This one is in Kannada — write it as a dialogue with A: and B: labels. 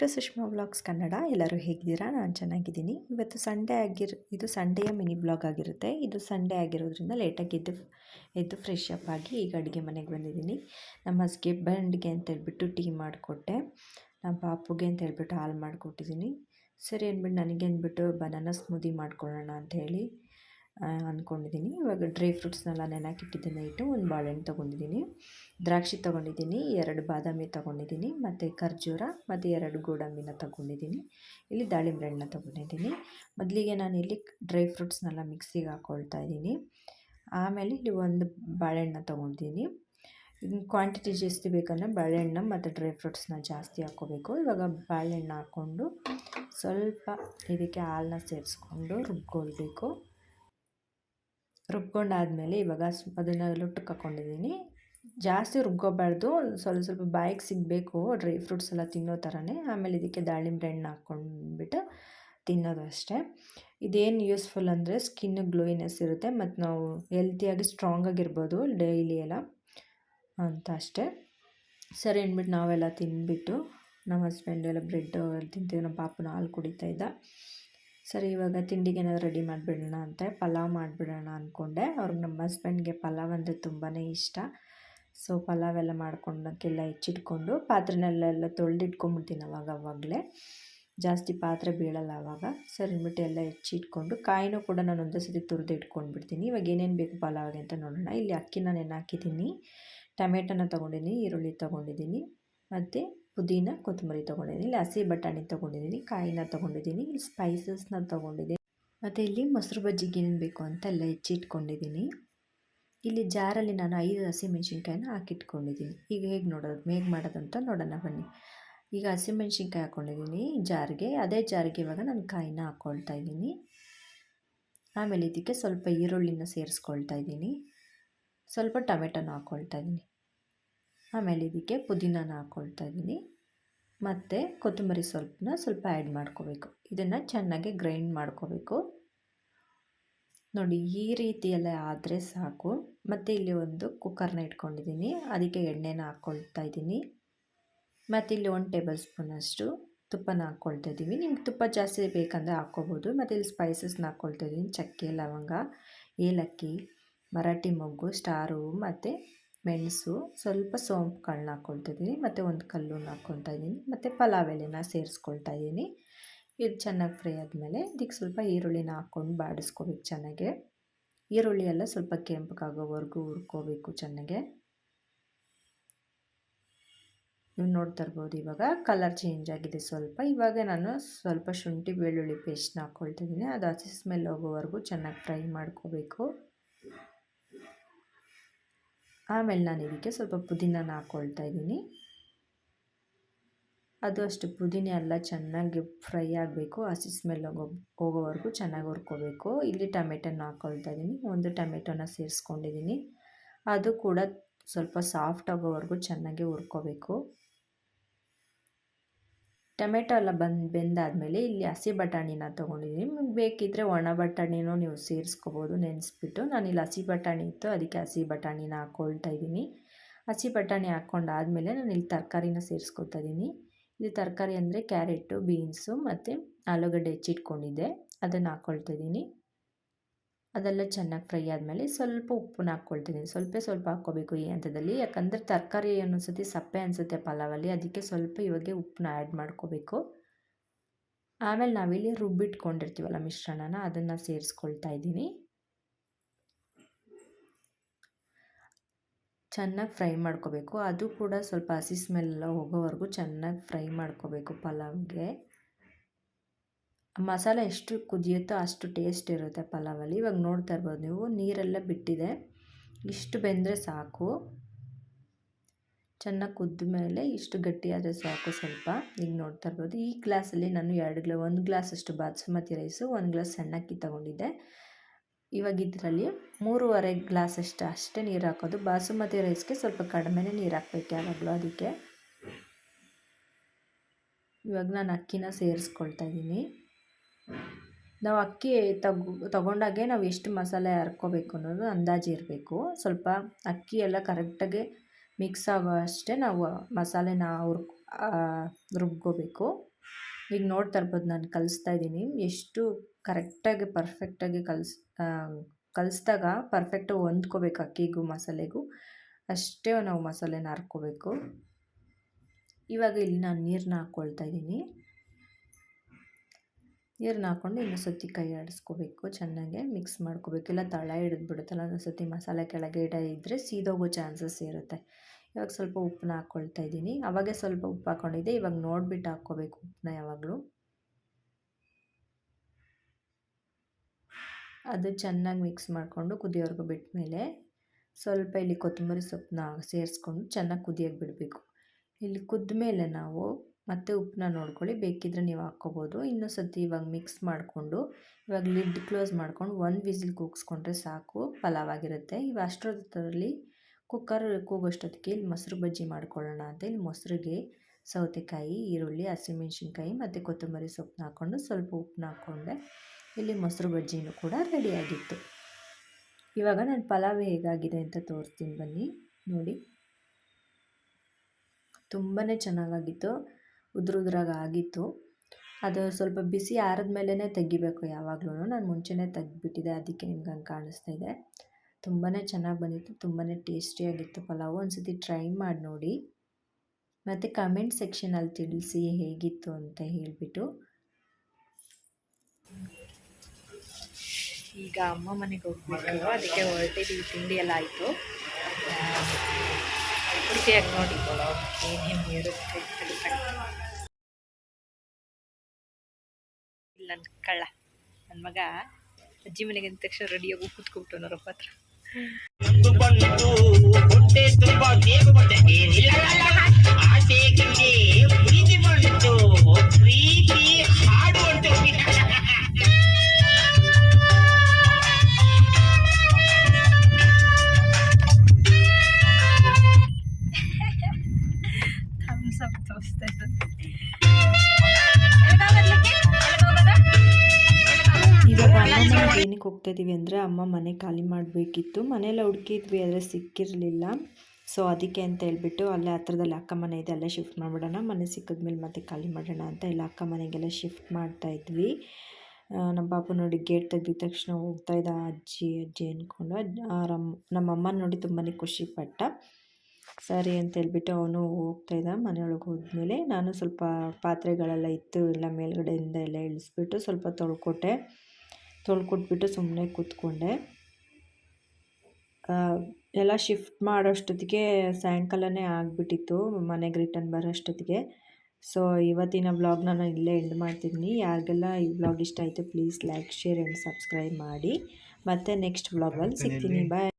A: To Sushma vlogs Kannada. ಎಲ್ಲರೂ ಹೇಗಿದ್ದೀರಾ? ನಾನು ಚೆನ್ನಾಗಿದ್ದೀನಿ. ಇವತ್ತು ಸಂಡೇ ಆಗಿರ್, ಇದು ಸಂಡೆಯ ಮಿನಿ ಬ್ಲಾಗ್ ಆಗಿರುತ್ತೆ. ಇದು ಸಂಡೇ ಆಗಿರೋದ್ರಿಂದ ಲೇಟಾಗಿ ಎದ್ದು ಎದ್ದು ಫ್ರೆಶ್ ಅಪ್ ಆಗಿ ಈಗ ಅಡುಗೆ ಮನೆಗೆ ಬಂದಿದ್ದೀನಿ. ನಮ್ಮ ಹಸ್ಬೆಂಡ್ಗೆ ಅಂತ ಹೇಳ್ಬಿಟ್ಟು ಟೀ ಮಾಡಿಕೊಟ್ಟೆ. ನಮ್ಮ ಪಾಪುಗೆ ಅಂತ ಹೇಳ್ಬಿಟ್ಟು ಹಾಲು ಮಾಡಿಕೊಟ್ಟಿದ್ದೀನಿ. ಸರಿ ಅಂದ್ಬಿಟ್ಟು ನನಗೆ ಅಂದ್ಬಿಟ್ಟು ಬನಾನಾ ಸ್ಮೂದಿ ಮಾಡ್ಕೊಳ್ಳೋಣ ಹೇಳಿ ಅಂದ್ಕೊಂಡಿದ್ದೀನಿ ಇವಾಗ ಡ್ರೈ ಫ್ರೂಟ್ಸ್ನೆಲ್ಲ ನೆನಕಿಟ್ಟಿದ್ದೆ ನೈಟು ಒಂದು ಬಾಳೆಹಣ್ಣು ತೊಗೊಂಡಿದ್ದೀನಿ ದ್ರಾಕ್ಷಿ ತೊಗೊಂಡಿದ್ದೀನಿ ಎರಡು ಬಾದಾಮಿ ತೊಗೊಂಡಿದ್ದೀನಿ ಮತ್ತು ಖರ್ಜೂರ, ಮತ್ತು ಎರಡು ಗೋಡಂಬಿನ ತೊಗೊಂಡಿದ್ದೀನಿ ಇಲ್ಲಿ ದಾಳಿಂಬೆ ಹಣ್ಣನ್ನ ತೊಗೊಂಡಿದ್ದೀನಿ ಮೊದಲಿಗೆ ನಾನು ಇಲ್ಲಿ ಡ್ರೈ ಫ್ರೂಟ್ಸ್ನೆಲ್ಲ ಮಿಕ್ಸಿಗೆ ಹಾಕ್ಕೊಳ್ತಾ ಇದ್ದೀನಿ. ಆಮೇಲೆ ಇಲ್ಲಿ ಒಂದು ಬಾಳೆಹಣ್ಣು ತೊಗೊಂಡಿದ್ದೀನಿ ಕ್ವಾಂಟಿಟಿ ಜಾಸ್ತಿ ಬೇಕಂದರೆ ಬಾಳೆಹಣ್ಣು ಮತ್ತು ಡ್ರೈ ಫ್ರೂಟ್ಸ್ನ ಜಾಸ್ತಿ ಹಾಕ್ಕೋಬೇಕು. ಇವಾಗ ಬಾಳೆಹಣ್ಣು ಹಾಕ್ಕೊಂಡು ಸ್ವಲ್ಪ ಇದಕ್ಕೆ ಹಾಲನ್ನ ಸೇರಿಸ್ಕೊಂಡು ರುಬ್ಕೊಳ್ಬೇಕು. ರುಬ್ಕೊಂಡಾದಮೇಲೆ ಇವಾಗ ಅದನ್ನು ಲುಟ್ಟಕ್ಕೆ ಹಾಕ್ಕೊಂಡಿದ್ದೀನಿ ಜಾಸ್ತಿ ರುಬ್ಕೋಬಾರ್ದು. ಸ್ವಲ್ಪ ಸ್ವಲ್ಪ ಬಾಯಿಗೆ ಸಿಗಬೇಕು. ಡ್ರೈ ಫ್ರೂಟ್ಸ್ ಎಲ್ಲ ತಿನ್ನೋ ಥರನೇ. ಆಮೇಲೆ ಇದಕ್ಕೆ ದಾಳಿಂಬೆ ಹಣ್ಣು ಹಾಕ್ಕೊಂಡ್ಬಿಟ್ಟು ತಿನ್ನೋದು ಅಷ್ಟೇ. ಇದೇನು ಯೂಸ್ಫುಲ್ ಅಂದರೆ ಸ್ಕಿನ್ ಗ್ಲೋಯಿನೆಸ್ ಇರುತ್ತೆ. ಮತ್ತು ನಾವು ಹೆಲ್ತಿಯಾಗಿ ಸ್ಟ್ರಾಂಗಾಗಿರ್ಬೋದು ಡೈಲಿ ಎಲ್ಲ. ಅಂತ ಅಷ್ಟೇ. ಸರಿ ಅಂದ್ಬಿಟ್ಟು ನಾವೆಲ್ಲ ತಿಂದ್ಬಿಟ್ಟು ನಮ್ಮ ಹಸ್ಬೆಂಡ್ ಎಲ್ಲ ಬ್ರೆಡ್ ತಿಂತೀವಿ. ನಮ್ಮ ಪಾಪನ ಹಾಲು ಕುಡಿತಾ ಇದ್ದ. ಸರಿ, ಇವಾಗ ತಿಂಡಿಗೆ ಏನಾದರೂ ರೆಡಿ ಮಾಡಿಬಿಡೋಣ ಅಂತ ಪಲಾವ್ ಮಾಡಿಬಿಡೋಣ ಅಂದ್ಕೊಂಡೆ ಅವ್ರಿಗೆ ನಮ್ಮ ಹಸ್ಬೆಂಡ್ಗೆ ಪಲಾವ್ ಅಂದರೆ ತುಂಬಾ ಇಷ್ಟ. ಸೊ ಪಲಾವ್ ಎಲ್ಲ ಮಾಡ್ಕೊಂಡಕ್ಕೆಲ್ಲ ಹೆಚ್ಚಿಟ್ಕೊಂಡು ಪಾತ್ರೆನೆಲ್ಲ ತೊಳೆದಿಟ್ಕೊಂಬಿಡ್ತೀನಿ ಅವಾಗ ಅವಾಗಲೇ. ಜಾಸ್ತಿ ಪಾತ್ರೆ ಬೀಳಲ್ಲ ಆವಾಗ ಸರಿ ಅಂದ್ಬಿಟ್ಟು ಎಲ್ಲ ಹೆಚ್ಚಿಟ್ಕೊಂಡು ಕಾಯಿನೂ ಕೂಡ ನಾನು ಒಂದೇ ಸತಿ ತುರಿದು ಇಟ್ಕೊಂಡ್ಬಿಡ್ತೀನಿ. ಇವಾಗ ಏನೇನು ಬೇಕು ಪಲಾವ್ಗೆ ಅಂತ ನೋಡೋಣ. ಇಲ್ಲಿ ಅಕ್ಕಿನ ನೆನೆ ಹಾಕಿದ್ದೀನಿ. ಟೊಮೆಟೊನ ತೊಗೊಂಡಿದ್ದೀನಿ, ಈರುಳ್ಳಿ ತೊಗೊಂಡಿದ್ದೀನಿ. ಮತ್ತು ಪುದೀನ, ಕೊತ್ತಂಬರಿ ತೊಗೊಂಡಿದ್ದೀನಿ ಇಲ್ಲಿ ಹಸಿ ಬಟಾಣಿ ತೊಗೊಂಡಿದ್ದೀನಿ, ಕಾಯಿನ ತೊಗೊಂಡಿದ್ದೀನಿ, ಇಲ್ಲಿ ಸ್ಪೈಸಸ್ನ ತೊಗೊಂಡಿದ್ದೀನಿ. ಮತ್ತು ಇಲ್ಲಿ ಮೊಸರು ಬಜ್ಜಿಗೆ ಏನೇನು ಬೇಕು ಅಂತ ಎಲ್ಲ ಹೆಚ್ಚಿಟ್ಕೊಂಡಿದ್ದೀನಿ ಇಲ್ಲಿ ಜಾರಲ್ಲಿ ನಾನು ಐದು ಹಸಿಮೆಣ್ಸಿನ್ಕಾಯಿನ ಹಾಕಿಟ್ಕೊಂಡಿದ್ದೀನಿ. ಈಗ ಹೇಗೆ ನೋಡೋದು, ಹೇಗೆ ಮಾಡೋದಂತ ನೋಡೋಣ ಬನ್ನಿ. ಈಗ ಹಸಿಮೆಣ್ಸಿನ್ಕಾಯಿ ಹಾಕ್ಕೊಂಡಿದ್ದೀನಿ ಜಾರಿಗೆ, ಅದೇ ಜಾರಿಗೆ ಇವಾಗ ನಾನು ಕಾಯಿನ ಹಾಕ್ಕೊಳ್ತಾ ಇದ್ದೀನಿ. ಆಮೇಲೆ ಇದಕ್ಕೆ ಸ್ವಲ್ಪ ಈರುಳ್ಳಿನ ಸೇರಿಸ್ಕೊಳ್ತಾ ಇದ್ದೀನಿ. ಸ್ವಲ್ಪ ಟೊಮೆಟೊನ ಹಾಕ್ಕೊಳ್ತಾ ಇದ್ದೀನಿ. ಆಮೇಲೆ ಇದಕ್ಕೆ ಪುದೀನಾನ ಹಾಕ್ಕೊಳ್ತಾ ಇದ್ದೀನಿ. ಮತ್ತು ಕೊತ್ತಂಬರಿ ಸ್ವಲ್ಪನ ಸ್ವಲ್ಪ ಆ್ಯಡ್ ಮಾಡ್ಕೋಬೇಕು. ಇದನ್ನು ಚೆನ್ನಾಗಿ ಗ್ರೈಂಡ್ ಮಾಡ್ಕೋಬೇಕು. ನೋಡಿ, ಈ ರೀತಿಯೆಲ್ಲ ಆದರೆ ಸಾಕು. ಮತ್ತು ಇಲ್ಲಿ ಒಂದು ಕುಕ್ಕರ್ನ ಇಟ್ಕೊಂಡಿದ್ದೀನಿ. ಅದಕ್ಕೆ ಎಣ್ಣೆನ ಹಾಕ್ಕೊಳ್ತಾ ಇದ್ದೀನಿ. ಮತ್ತು ಇಲ್ಲಿ ಒಂದು ಟೇಬಲ್ ಸ್ಪೂನಷ್ಟು ತುಪ್ಪನ ಹಾಕ್ಕೊಳ್ತಾ ಇದ್ದೀವಿ ನಿಮ್ಗೆ ತುಪ್ಪ ಜಾಸ್ತಿ ಬೇಕಂದರೆ ಹಾಕ್ಕೋಬೋದು. ಮತ್ತು ಇಲ್ಲಿ ಸ್ಪೈಸಸ್ನ ಹಾಕ್ಕೊಳ್ತಾ ಇದ್ದೀನಿ. ಚಕ್ಕೆ, ಲವಂಗ, ಏಲಕ್ಕಿ, ಮರಾಠಿ ಮೊಗ್ಗು, ಸ್ಟಾರು, ಮತ್ತು ಮೆಣಸು, ಸ್ವಲ್ಪ ಸೋಂಪುಗಳನ್ನ ಹಾಕ್ಕೊಳ್ತಾ ಇದ್ದೀನಿ ಮತ್ತು ಒಂದು ಕಲ್ಲು ಹಾಕ್ಕೊಳ್ತಾ ಇದ್ದೀನಿ ಮತ್ತು ಪಲಾವ್ ಎಲೆನ ಸೇರಿಸ್ಕೊಳ್ತಾ ಇದ್ದೀನಿ ಇದು ಚೆನ್ನಾಗಿ ಫ್ರೈ ಆದಮೇಲೆ ಇದಕ್ಕೆ ಸ್ವಲ್ಪ ಈರುಳ್ಳಿನ ಹಾಕ್ಕೊಂಡು ಬಾಡಿಸ್ಕೋಬೇಕು ಚೆನ್ನಾಗೆ. ಈರುಳ್ಳಿ ಎಲ್ಲ ಸ್ವಲ್ಪ ಕೆಂಪಗಾಗೋವರೆಗೂ ಹುರ್ಕೋಬೇಕು ಚೆನ್ನಾಗೆ. ನೀವು ನೋಡ್ತಾ ಇರ್ಬೋದು ಇವಾಗ ಕಲರ್ ಚೇಂಜ್ ಆಗಿದೆ ಸ್ವಲ್ಪ. ಇವಾಗ ನಾನು ಸ್ವಲ್ಪ ಶುಂಠಿ, ಬೆಳ್ಳುಳ್ಳಿ ಪೇಸ್ಟ್ನ ಹಾಕ್ಕೊಳ್ತಿದ್ದೀನಿ ಅದು ಹಸಿ ಸ್ಮೆಲ್ ಹೋಗೋವರೆಗೂ ಚೆನ್ನಾಗಿ ಫ್ರೈ ಮಾಡ್ಕೋಬೇಕು. ಆಮೇಲೆ ನಾನು ಇದಕ್ಕೆ ಸ್ವಲ್ಪ ಪುದೀನನ ಹಾಕ್ಕೊಳ್ತಾ ಇದ್ದೀನಿ. ಅದು ಅಷ್ಟು, ಪುದೀನ ಎಲ್ಲ ಚೆನ್ನಾಗಿ ಫ್ರೈ ಆಗಬೇಕು, ಹಸಿ ಸ್ಮೆಲ್ ಹೋಗೋ, ಹೋಗೋವರೆಗೂ ಚೆನ್ನಾಗಿ ಹುರ್ಕೋಬೇಕು. ಇಲ್ಲಿ ಟೊಮೆಟೊನ ಹಾಕ್ಕೊಳ್ತಾ ಇದ್ದೀನಿ, ಒಂದು ಟೊಮೆಟೊನ ಸೇರಿಸ್ಕೊಂಡಿದ್ದೀನಿ. ಅದು ಕೂಡ ಸ್ವಲ್ಪ ಸಾಫ್ಟ್ ಆಗೋವರೆಗೂ ಚೆನ್ನಾಗಿ ಹುರ್ಕೋಬೇಕು. ಟೊಮೆಟೊ ಎಲ್ಲ ಬಂದು, ಬೆಂದಾದಮೇಲೆ ಇಲ್ಲಿ ಹಸಿ ಬಟಾಣಿನ ತೊಗೊಂಡಿದ್ದೀನಿ ನಿಮ್ಗೆ ಬೇಕಿದ್ದರೆ ಒಣ ಬಟಾಣಿನೂ ನೀವು ಸೇರಿಸ್ಕೋಬೋದು, ನೆನೆಸ್ಬಿಟ್ಟು. ಇಲ್ಲಿ ಹಸಿ ಬಟಾಣಿ ಇತ್ತು, ಅದಕ್ಕೆ ಹಸಿ ಬಟಾಣಿನ ಹಾಕ್ಕೊಳ್ತಾ ಇದ್ದೀನಿ ಹಸಿ ಬಟಾಣಿ ಹಾಕ್ಕೊಂಡಾದಮೇಲೆ ನಾನು ಇಲ್ಲಿ ತರಕಾರಿನ ಸೇರಿಸ್ಕೊತಾ ಇದ್ದೀನಿ ಇಲ್ಲಿ ತರಕಾರಿ ಅಂದರೆ ಕ್ಯಾರೆಟು, ಬೀನ್ಸು ಮತ್ತು ಆಲೂಗಡ್ಡೆ ಹೆಚ್ಚಿಟ್ಕೊಂಡಿದ್ದೆ. ಅದನ್ನು ಹಾಕ್ಕೊಳ್ತಾ ಇದ್ದೀನಿ ಅದೆಲ್ಲ ಚೆನ್ನಾಗಿ ಫ್ರೈ ಆದಮೇಲೆ ಸ್ವಲ್ಪ ಉಪ್ಪನ್ನ ಹಾಕ್ಕೊಳ್ತೀನಿ. ಸ್ವಲ್ಪ ಸ್ವಲ್ಪ ಹಾಕ್ಕೋಬೇಕು ಈ ಹಂತದಲ್ಲಿ. ಯಾಕಂದರೆ ತರಕಾರಿ ಅನ್ನೊಂದ್ಸತಿ ಸಪ್ಪೆ ಅನಿಸುತ್ತೆ ಪಲಾವಲ್ಲಿ. ಅದಕ್ಕೆ ಸ್ವಲ್ಪ ಇವಾಗೆ ಉಪ್ಪನ್ನ ಆ್ಯಡ್ ಮಾಡ್ಕೋಬೇಕು. ಆಮೇಲೆ ನಾವಿಲ್ಲಿ ರುಬ್ಬಿಟ್ಕೊಂಡಿರ್ತೀವಲ್ಲ ಮಿಶ್ರಣನ, ಅದನ್ನು ಸೇರಿಸ್ಕೊಳ್ತಾ ಇದ್ದೀನಿ. ಚೆನ್ನಾಗಿ ಫ್ರೈ ಮಾಡ್ಕೋಬೇಕು. ಅದು ಕೂಡ ಸ್ವಲ್ಪ ಹಸಿ ಸ್ಮೆಲ್ಲ ಹೋಗೋವರೆಗೂ ಚೆನ್ನಾಗಿ ಫ್ರೈ ಮಾಡ್ಕೋಬೇಕು ಪಲಾವ್ಗೆ. ಮಸಾಲೆ ಎಷ್ಟು ಕುದಿಯುತ್ತೋ ಅಷ್ಟು ಟೇಸ್ಟ್ ಇರುತ್ತೆ ಪಲಾವಲ್ಲಿ. ಇವಾಗ ನೋಡ್ತಾ ಇರ್ಬೋದು ನೀವು, ನೀರೆಲ್ಲ ಬಿಟ್ಟಿದೆ. ಇಷ್ಟು ಬೆಂದರೆ ಸಾಕು. ಚೆನ್ನಾಗಿ ಕುದ್ದ ಮೇಲೆ ಇಷ್ಟು ಗಟ್ಟಿಯಾದರೆ ಸಾಕು ಸ್ವಲ್ಪ. ಈಗ ನೋಡ್ತಾ ಇರ್ಬೋದು, ಈ ಗ್ಲಾಸಲ್ಲಿ ನಾನು ಎರಡು ಗ್ಲಾ, ಒಂದು ಗ್ಲಾಸಷ್ಟು ಬಾಸುಮತಿ ರೈಸು ಒಂದು ಗ್ಲಾಸ್ ಸಣ್ಣಕ್ಕಿ ತೊಗೊಂಡಿದ್ದೆ. ಇವಾಗ ಇದರಲ್ಲಿ ಮೂರುವರೆ ಗ್ಲಾಸಷ್ಟು ಅಷ್ಟೇ ನೀರು ಹಾಕೋದು. ಬಾಸುಮತಿ ರೈಸ್ಗೆ ಸ್ವಲ್ಪ ಕಡಿಮೆನೇ ನೀರು ಹಾಕ್ಬೇಕು ಯಾವಾಗಲೂ ಅದಕ್ಕೆ. ಇವಾಗ ನಾನು ಅಕ್ಕಿನ ಸೇರಿಸ್ಕೊಳ್ತಾ ಇದ್ದೀನಿ. ನಾವು ಅಕ್ಕಿ ತಗೊ, ತಗೊಂಡಾಗೆ ನಾವು ಎಷ್ಟು ಮಸಾಲೆ ಹರ್ಕೋಬೇಕು ಅನ್ನೋದು ಅಂದಾಜು ಇರಬೇಕು. ಸ್ವಲ್ಪ ಅಕ್ಕಿ ಎಲ್ಲ ಕರೆಕ್ಟಾಗಿ ಮಿಕ್ಸ್ ಆಗೋ ಅಷ್ಟೇ ನಾವು ಮಸಾಲೆನ ಹುರ್ ರುಬ್ಕೋಬೇಕು. ಈಗ ನೋಡ್ತಾ ಇರ್ಬೋದು ನಾನು ಕಲಿಸ್ತಾ ಇದ್ದೀನಿ. ಎಷ್ಟು ಕರೆಕ್ಟಾಗಿ ಪರ್ಫೆಕ್ಟಾಗಿ ಕಲಿಸ್ ಕಲಿಸ್ದಾಗ ಪರ್ಫೆಕ್ಟಾಗಿ ಹೊಂದ್ಕೋಬೇಕು ಅಕ್ಕಿಗೂ ಮಸಾಲೆಗೂ. ಅಷ್ಟೇ ನಾವು ಮಸಾಲೆನ ಹರ್ಕೋಬೇಕು ಇವಾಗ ಇಲ್ಲಿ ನಾನು ನೀರನ್ನ ಹಾಕ್ಕೊಳ್ತಾ ಇದ್ದೀನಿ. ನೀರನ್ನ ಹಾಕ್ಕೊಂಡು ಇನ್ನೊಂದು ಸತಿ ಕೈ ಆಡಿಸ್ಕೋಬೇಕು, ಚೆನ್ನಾಗೆ ಮಿಕ್ಸ್ ಮಾಡ್ಕೋಬೇಕು. ಇಲ್ಲ ತಳ ಹಿಡಿದ್ಬಿಡುತ್ತಲ್ಲ ಒಂದೊಂದು ಸತಿ ಮಸಾಲೆ ಕೆಳಗೆ ಇಡ ಇದ್ದರೆ ಸೀದೋಗೋ ಚಾನ್ಸಸ್ ಇರುತ್ತೆ. ಇವಾಗ ಸ್ವಲ್ಪ ಉಪ್ಪನ್ನ ಹಾಕ್ಕೊಳ್ತಾ ಇದ್ದೀನಿ. ಅವಾಗೆ ಸ್ವಲ್ಪ ಉಪ್ಪು ಹಾಕ್ಕೊಂಡಿದ್ದೆ ಇವಾಗ ನೋಡಿಬಿಟ್ಟು ಹಾಕ್ಕೋಬೇಕು ಉಪ್ಪನ್ನ ಯಾವಾಗಲೂ. ಅದು ಚೆನ್ನಾಗಿ ಮಿಕ್ಸ್ ಮಾಡಿಕೊಂಡು ಕುದಿಯೋರ್ಗು ಬಿಟ್ಟ ಮೇಲೆ ಸ್ವಲ್ಪ ಇಲ್ಲಿ ಕೊತ್ತಂಬರಿ ಸೊಪ್ಪನ್ನ ಸೇರಿಸ್ಕೊಂಡು ಚೆನ್ನಾಗಿ ಕುದಿಯೋಕೆ ಬಿಡಬೇಕು. ಇಲ್ಲಿ ಕುದ್ದ ಮೇಲೆ ನಾವು ಮತ್ತೆ ಉಪ್ಪನ್ನ ನೋಡ್ಕೊಳ್ಳಿ. ಬೇಕಿದ್ರೆ ನೀವು ಹಾಕ್ಕೋಬೋದು. ಇನ್ನೊಂದು ಸತಿ ಇವಾಗ ಮಿಕ್ಸ್ ಮಾಡಿಕೊಂಡು, ಇವಾಗ ಲಿಡ್ ಕ್ಲೋಸ್ ಮಾಡ್ಕೊಂಡು ಒಂದು ವಿಸಿಲ್ ಕೂಗಿಸ್ಕೊಂಡ್ರೆ ಸಾಕು. ಪಲಾವ್ ಆಗಿರುತ್ತೆ. ಇವಾಗ ಅಷ್ಟೊತ್ತರಲ್ಲಿ ಕುಕ್ಕರ್ ಕೂಗೋಷ್ಟೊತ್ತಿಗೆ ಇಲ್ಲಿ ಮೊಸರು ಬಜ್ಜಿ ಮಾಡ್ಕೊಳ್ಳೋಣ ಅಂತ ಇಲ್ಲಿ ಮೊಸರಿಗೆ ಸೌತೆಕಾಯಿ, ಈರುಳ್ಳಿ, ಹಸಿಮೆಣ್ಸಿನ್ಕಾಯಿ ಮತ್ತು ಕೊತ್ತಂಬರಿ ಸೊಪ್ಪನ್ನ ಹಾಕ್ಕೊಂಡು ಸ್ವಲ್ಪ ಉಪ್ಪನ್ನ ಹಾಕ್ಕೊಂಡೆ ಇಲ್ಲಿ ಮೊಸರು ಬಜ್ಜಿನೂ ಕೂಡ ರೆಡಿಯಾಗಿತ್ತು ಇವಾಗ ನಾನು ಪಲಾವ್ ಹೇಗಾಗಿದೆ ಅಂತ ತೋರಿಸ್ತೀನಿ ಬನ್ನಿ. ನೋಡಿ. ತುಂಬಾ ಚೆನ್ನಾಗಾಗಿತ್ತು. ಉದುರು ಉದುರಾಗ ಆಗಿತ್ತು. ಅದು ಸ್ವಲ್ಪ ಬಿಸಿ ಆರಿದ ಮೇಲೇ ತೆಗಿಬೇಕು ಯಾವಾಗಲೂ ನಾನು ಮುಂಚೆನೇ ತೆಗ್ದುಬಿಟ್ಟಿದ್ದೆ ಅದಕ್ಕೆ ನಿಮ್ಗೆ ಹಂಗೆ ಕಾಣಿಸ್ತಾ ಇದೆ. ತುಂಬಾ ಚೆನ್ನಾಗಿ ಬಂದಿತ್ತು ತುಂಬಾ ಟೇಸ್ಟಿಯಾಗಿತ್ತು ಪಲಾವು. ಒಂದ್ಸತಿ ಟ್ರೈ ಮಾಡಿ ನೋಡಿ. ಮತ್ತು ಕಮೆಂಟ್ ಸೆಕ್ಷನಲ್ಲಿ ತಿಳಿಸಿ ಹೇಗಿತ್ತು ಅಂತ ಹೇಳಿಬಿಟ್ಟು. ಈಗ ಅಮ್ಮ ಮನೆಗೆ ಹೋಗ್ಬೇಕು, ಅದಕ್ಕೆ ಹೊರಟಿದ್ದೀವಿ ತಿಂಡಿ ಎಲ್ಲ ಆಯಿತು. ಖುಷಿಯಾಗಿ ನೋಡಿ. ಏನೇನು ಇರುತ್ತೆ ಇಲ್ಲ ನನ್ನ ಕಳ್ಳ. ನನ್ನ ಮಗ ಅಜ್ಜಿ ಮನೆಗೆ ಅಂದ ತಕ್ಷಣ ರೆಡಿಯಾಗಿ ಕೂತ್ಕೊಬಿಟ್ಟು ಪತ್ರ ಹತ್ರ.
B: ಬಂತು
A: ಮನೆಗೆ ಏನಕ್ಕೆ ಹೋಗ್ತಾ ಇದೀವಿ ಅಂದರೆ ಅಮ್ಮ ಮನೆ ಖಾಲಿ ಮಾಡಬೇಕಿತ್ತು. ಮನೆಯೆಲ್ಲ ಹುಡುಕಿದ್ವಿ ಆದರೆ ಸಿಕ್ಕಿರಲಿಲ್ಲ. ಸೊ ಅದಕ್ಕೆ ಅಂತ ಹೇಳ್ಬಿಟ್ಟು ಅಲ್ಲೇ ಹತ್ರದಲ್ಲಿ ಅಕ್ಕ ಮನೆ ಇದೆ ಅಲ್ಲೇ ಶಿಫ್ಟ್ ಮಾಡಿಬಿಡೋಣ ಮನೆ ಸಿಕ್ಕಿದ್ಮೇಲೆ ಮತ್ತೆ ಖಾಲಿ ಮಾಡೋಣ ಅಂತ ಎಲ್ಲ ಅಕ್ಕ ಮನೆಗೆಲ್ಲ ಶಿಫ್ಟ್ ಮಾಡ್ತಾ ಇದ್ವಿ ಆ, ನಮ್ಮ ಪಾಪ ನೋಡಿ ಗೇಟ್ ತೆಗ್ದಿದ ತಕ್ಷಣ ಹೋಗ್ತಾ ಇದ್ದ ಅಜ್ಜಿ ಅಜ್ಜಿ ಅಂದ್ಕೊಂಡು ನಮ್ಮ ಅಮ್ಮ ನೋಡಿ ತುಂಬಾ ಖುಷಿ ಪಟ್ಟ ಸರಿ ಅಂತ ಹೇಳ್ಬಿಟ್ಟು ಅವನು ಹೋಗ್ತಾ ಇದ್ದ ಮನೆಯೊಳಗೆ ಹೋದ್ಮೇಲೆ. ನಾನು ಸ್ವಲ್ಪ ಪಾತ್ರೆಗಳೆಲ್ಲ ಇತ್ತು ಎಲ್ಲ ಮೇಲ್ಗಡೆಯಿಂದ ಎಲ್ಲ ಇಳಿಸ್ಬಿಟ್ಟು ಸ್ವಲ್ಪ ತೊಳ್ಕೊಟ್ಟೆ. ತೊಳ್ಕೊಟ್ಬಿಟ್ಟು ಸುಮ್ಮನೆ ಕೂತ್ಕೊಂಡೆ. ಎಲ್ಲ ಶಿಫ್ಟ್ ಮಾಡೋಷ್ಟೊತ್ತಿಗೆ ಸಾಯಂಕಾಲನೇ ಆಗಿಬಿಟ್ಟಿತ್ತು ಮನೆಗೆ ರಿಟರ್ನ್ ಬರೋಷ್ಟೊತ್ತಿಗೆ. ಸೊ ಇವತ್ತಿನ ವ್ಲಾಗ್ನ ನಾನು ಇಲ್ಲೇ ಎಂಡ್ ಮಾಡ್ತಿದ್ದೀನಿ. ಯಾರಿಗೆಲ್ಲ ಈ ವ್ಲಾಗ್ ಇಷ್ಟ ಆಯಿತು please like share and subscribe ಮಾಡಿ. ಮತ್ತು ನೆಕ್ಸ್ಟ್ ವ್ಲಾಗಲ್ಲಿ ಸಿಗ್ತೀನಿ. ಬಾಯ್.